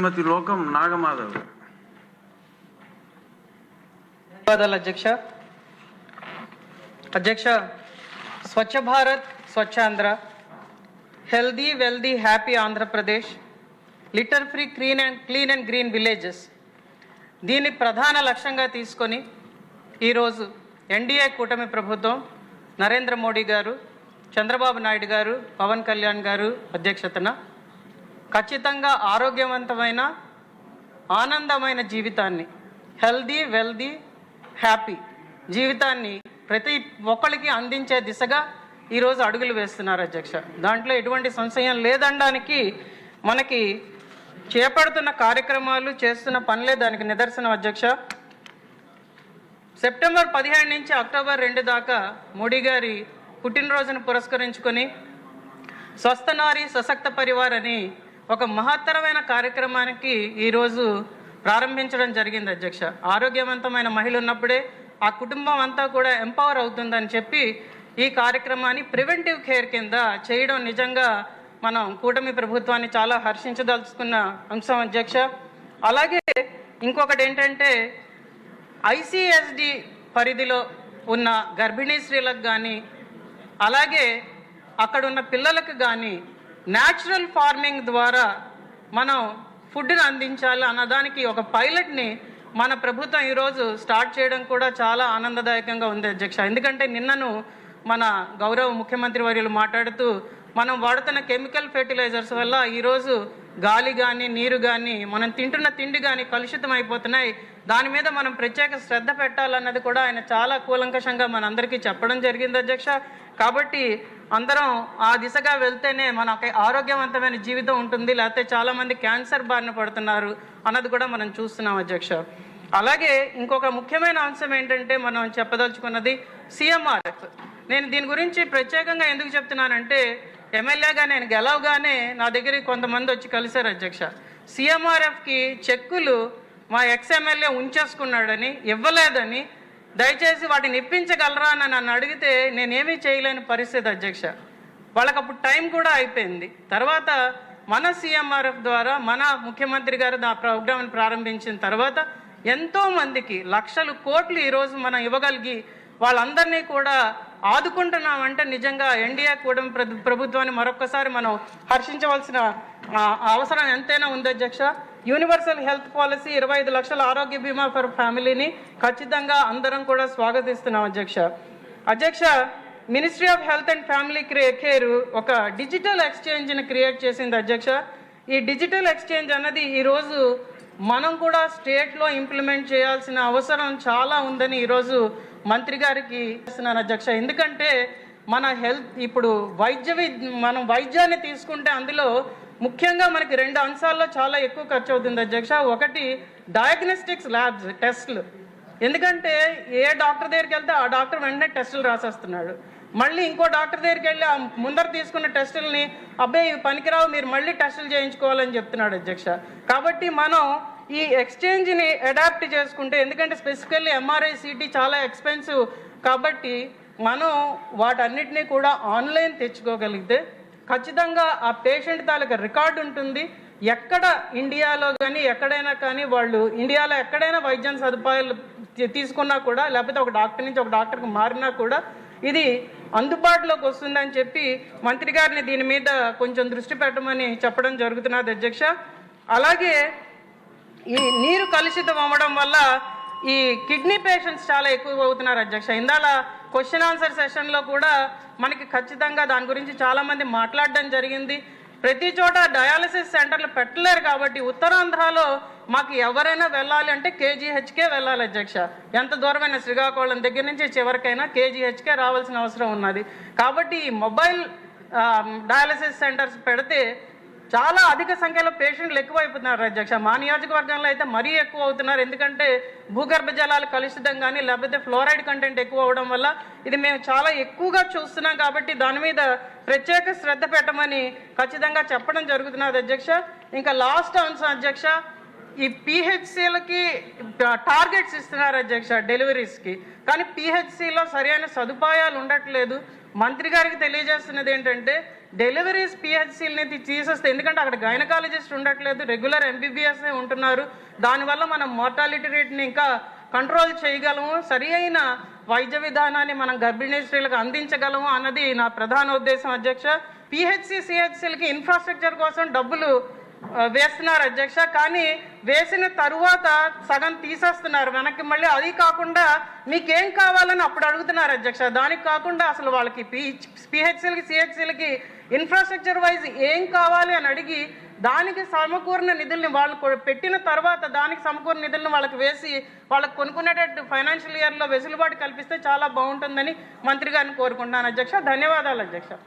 శ్రీమతి లోకం నాగమాధవ్. ధన్యవాదాలు అధ్యక్ష. అధ్యక్ష Swachh Bharat Swachh Andhra. Healthy wealthy happy Andhra Pradesh litter free clean and clean and green villages. దీన్ని ప్రధాన లక్ష్యంగా తీసుకొని ఈరోజు ఎన్డీఏ కూటమి ప్రభుత్వం నరేంద్ర మోడీ గారు చంద్రబాబు నాయుడు గారు పవన్ కళ్యాణ్ గారు అధ్యక్షతన ఖచ్చితంగా ఆరోగ్యవంతమైన ఆనందమైన జీవితాన్ని హెల్దీ వెల్దీ హ్యాపీ జీవితాన్ని ప్రతి ఒక్కరికి అందించే దిశగా ఈరోజు అడుగులు వేస్తున్నారు అధ్యక్ష. దాంట్లో ఎటువంటి సంశయం లేదనడానికి మనకి చేపడుతున్న కార్యక్రమాలు చేస్తున్న పనులే దానికి నిదర్శనం అధ్యక్ష. సెప్టెంబర్ పదిహేడు నుంచి అక్టోబర్ రెండు దాకా మోడీ గారి పుట్టినరోజును పురస్కరించుకొని స్వస్థనారి సశక్త పరివార్ అని ఒక మహత్తరమైన కార్యక్రమానికి ఈరోజు ప్రారంభించడం జరిగింది అధ్యక్ష. ఆరోగ్యవంతమైన మహిళ ఉన్నప్పుడే ఆ కుటుంబం అంతా కూడా ఎంపవర్ అవుతుందని చెప్పి ఈ కార్యక్రమాన్ని ప్రివెంటివ్ కేర్ కింద చేయడం నిజంగా మనం కూటమి ప్రభుత్వాన్ని చాలా హర్షించదలుచుకున్న అంశం అధ్యక్ష. అలాగే ఇంకొకటి ఏంటంటే ఐసిఎస్డి పరిధిలో ఉన్న గర్భిణీ స్త్రీలకు కానీ అలాగే అక్కడున్న పిల్లలకు కానీ న్యాచురల్ ఫార్మింగ్ ద్వారా మనం ఫుడ్ని అందించాలి అన్నదానికి ఒక పైలట్ని మన ప్రభుత్వం ఈరోజు స్టార్ట్ చేయడం కూడా చాలా ఆనందదాయకంగా ఉంది అధ్యక్ష. ఎందుకంటే నిన్నను మన గౌరవ ముఖ్యమంత్రి వర్యులు మాట్లాడుతూ మనం వాడుతున్న కెమికల్ ఫెర్టిలైజర్స్ వల్ల ఈరోజు గాలి కానీ నీరు కానీ మనం తింటున్న తిండి కానీ కలుషితం అయిపోతున్నాయి. దాని మీద మనం ప్రత్యేక శ్రద్ధ పెట్టాలన్నది కూడా ఆయన చాలా కూలంకషంగా మనందరికీ చెప్పడం జరిగింది అధ్యక్ష. కాబట్టి అందరం ఆ దిశగా వెళ్తేనే మనకి ఆరోగ్యవంతమైన జీవితం ఉంటుంది. లేకపోతే చాలామంది క్యాన్సర్ బారిన పడుతున్నారు అన్నది కూడా మనం చూస్తున్నాం అధ్యక్ష. అలాగే ఇంకొక ముఖ్యమైన అంశం ఏంటంటే మనం చెప్పదలుచుకున్నది సిఎంఆర్ఎఫ్ నేను దీని గురించి ప్రత్యేకంగా ఎందుకు చెప్తున్నానంటే ఎమ్మెల్యేగా నేను గెలవగానే నా దగ్గరికి కొంతమంది వచ్చి కలిశారు అధ్యక్ష. సిఎంఆర్ఎఫ్కి చెక్కులు మా ఎక్స్ ఎమ్మెల్యే ఉంచేసుకున్నాడని ఇవ్వలేదని దయచేసి వాటిని ఇప్పించగలరా అని నన్ను అడిగితే నేనేమీ చేయలేని పరిస్థితి అధ్యక్ష. వాళ్ళకి అప్పుడు టైం కూడా అయిపోయింది. తర్వాత మన సీఎంఆర్ఎఫ్ ద్వారా మన ముఖ్యమంత్రి గారు ఆ ప్రోగ్రామ్ని ప్రారంభించిన తర్వాత ఎంతో మందికి లక్షలు కోట్లు ఈరోజు మనం ఇవ్వగలిగి వాళ్ళందరినీ కూడా ఆదుకుంటున్నామంటే నిజంగా ఎన్డీఏ కూడా ప్రభుత్వాన్ని మరొకసారి మనం హర్షించవలసిన అవసరం ఎంతైనా ఉంది అధ్యక్ష. యూనివర్సల్ హెల్త్ పాలసీ ఇరవై ఐదు లక్షల ఆరోగ్య బీమా ఫర్ ఫ్యామిలీని ఖచ్చితంగా అందరం కూడా స్వాగతిస్తున్నాం అధ్యక్ష. అధ్యక్ష ministry of health and family care ఒక డిజిటల్ ఎక్స్చేంజ్ని క్రియేట్ చేసింది అధ్యక్ష. ఈ డిజిటల్ ఎక్స్చేంజ్ అన్నది ఈరోజు మనం కూడా స్టేట్లో ఇంప్లిమెంట్ చేయాల్సిన అవసరం చాలా ఉందని ఈరోజు మంత్రి గారికి చేస్తున్నాను అధ్యక్ష. ఎందుకంటే మన హెల్త్ ఇప్పుడు వైద్య మనం వైద్యాన్ని తీసుకుంటే అందులో ముఖ్యంగా మనకి రెండు అంశాల్లో చాలా ఎక్కువ ఖర్చు అవుతుంది అధ్యక్ష. ఒకటి డయాగ్నోస్టిక్స్ ల్యాబ్స్ టెస్ట్లు ఎందుకంటే ఏ డాక్టర్ దగ్గరికి వెళ్తే ఆ డాక్టర్ వెంటనే టెస్టులు రాసేస్తున్నాడు. మళ్ళీ ఇంకో డాక్టర్ దగ్గరికి వెళ్ళి ఆ ముందర తీసుకున్న టెస్టుల్ని అబ్బాయి పనికిరావు మీరు మళ్ళీ టెస్టులు చేయించుకోవాలని చెప్తున్నాడు అధ్యక్ష. కాబట్టి మనం ఈ ఎక్స్చేంజ్ని అడాప్ట్ చేసుకుంటే ఎందుకంటే స్పెసిఫికల్లీ ఎంఆర్ఐ సిటీ చాలా ఎక్స్పెన్సివ్ కాబట్టి మనం వాటన్నిటినీ కూడా ఆన్లైన్ తెచ్చుకోగలిగితే ఖచ్చితంగా ఆ పేషెంట్ తాలూకా రికార్డు ఉంటుంది. ఎక్కడ ఇండియాలో కానీ ఎక్కడైనా కానీ వాళ్ళు ఇండియాలో ఎక్కడైనా వైద్యం సదుపాయాలు తీసుకున్నా కూడా లేకపోతే ఒక డాక్టర్ నుంచి ఒక డాక్టర్కి మారినా కూడా ఇది అందుబాటులోకి వస్తుందని చెప్పి మంత్రి గారిని దీని మీద కొంచెం దృష్టి పెట్టమని చెప్పడం జరుగుతున్నది అధ్యక్ష. అలాగే ఈ నీరు కలుషితం అవ్వడం వల్ల ఈ కిడ్నీ పేషెంట్స్ చాలా ఎక్కువ అవుతున్నారు అధ్యక్ష. ఇందాల క్వశ్చన్ ఆన్సర్ సెషన్లో కూడా మనకి ఖచ్చితంగా దాని గురించి చాలామంది మాట్లాడడం జరిగింది. ప్రతి చోట డయాలసిస్ సెంటర్లు పెట్టలేరు కాబట్టి ఉత్తరాంధ్రలో మాకు ఎవరైనా వెళ్ళాలి అంటే కేజీహెచ్కే వెళ్ళాలి అధ్యక్ష. ఎంత దూరమైన శ్రీకాకుళం దగ్గర నుంచి చివరికైనా కేజీహెచ్కే రావాల్సిన అవసరం ఉన్నది. కాబట్టి ఈ మొబైల్ డయాలసిస్ సెంటర్స్ పెడితే చాలా అధిక సంఖ్యలో పేషెంట్లు ఎక్కువైపోతున్నారు అధ్యక్ష. మా నియోజకవర్గంలో అయితే మరీ ఎక్కువ అవుతున్నారు. ఎందుకంటే భూగర్భ జలాలు కలుషితం కానీ లేకపోతే ఫ్లోరైడ్ కంటెంట్ ఎక్కువ అవడం వల్ల ఇది మేము చాలా ఎక్కువగా చూస్తున్నాం కాబట్టి దాని మీద ప్రత్యేక శ్రద్ధ పెట్టమని ఖచ్చితంగా చెప్పడం జరుగుతున్నది అధ్యక్ష. ఇంకా లాస్ట్ అంశం అధ్యక్ష ఈ పిహెచ్సిలకి టార్గెట్స్ ఇస్తున్నారు అధ్యక్ష డెలివరీస్కి కానీ పిహెచ్సిలో సరైన సదుపాయాలు ఉండట్లేదు. మంత్రి గారికి తెలియజేస్తున్నది ఏంటంటే డెలివరీస్ పిహెచ్సిల్ని తీసేస్తే ఎందుకంటే అక్కడ గైనకాలజిస్ట్ ఉండట్లేదు రెగ్యులర్ ఎంబీబీఎస్ఏ ఉంటున్నారు. దానివల్ల మనం మోర్టాలిటీ రేట్ని ఇంకా కంట్రోల్ చేయగలము. సరి అయిన వైద్య విధానాన్ని మనం గర్భిణీ స్త్రీలకు అందించగలము అన్నది నా ప్రధాన ఉద్దేశం అధ్యక్ష. పిహెచ్సి సిహెచ్సిలకి ఇన్ఫ్రాస్ట్రక్చర్ కోసం డబ్బులు వేస్తున్నారు అధ్యక్ష. కానీ వేసిన తరువాత సగం తీసేస్తున్నారు. వెనక్కి మళ్ళీ అది కాకుండా మీకేం కావాలని అప్పుడు అడుగుతున్నారు అధ్యక్ష. దానికి కాకుండా అసలు వాళ్ళకి పిహెచ్ పిహెచ్సిలకి సిహెచ్సిలకి ఇన్ఫ్రాస్ట్రక్చర్ వైజ్ ఏం కావాలి అని అడిగి దానికి సమకూరిన నిధుల్ని వాళ్ళు పెట్టిన తర్వాత దానికి సమకూరిన నిధులను వాళ్ళకి వేసి వాళ్ళకి కొనుక్కునేటట్టు ఫైనాన్షియల్ ఇయర్లో వెసులుబాటు కల్పిస్తే చాలా బాగుంటుందని మంత్రి గారిని కోరుకుంటున్నాను అధ్యక్ష. ధన్యవాదాలు అధ్యక్ష.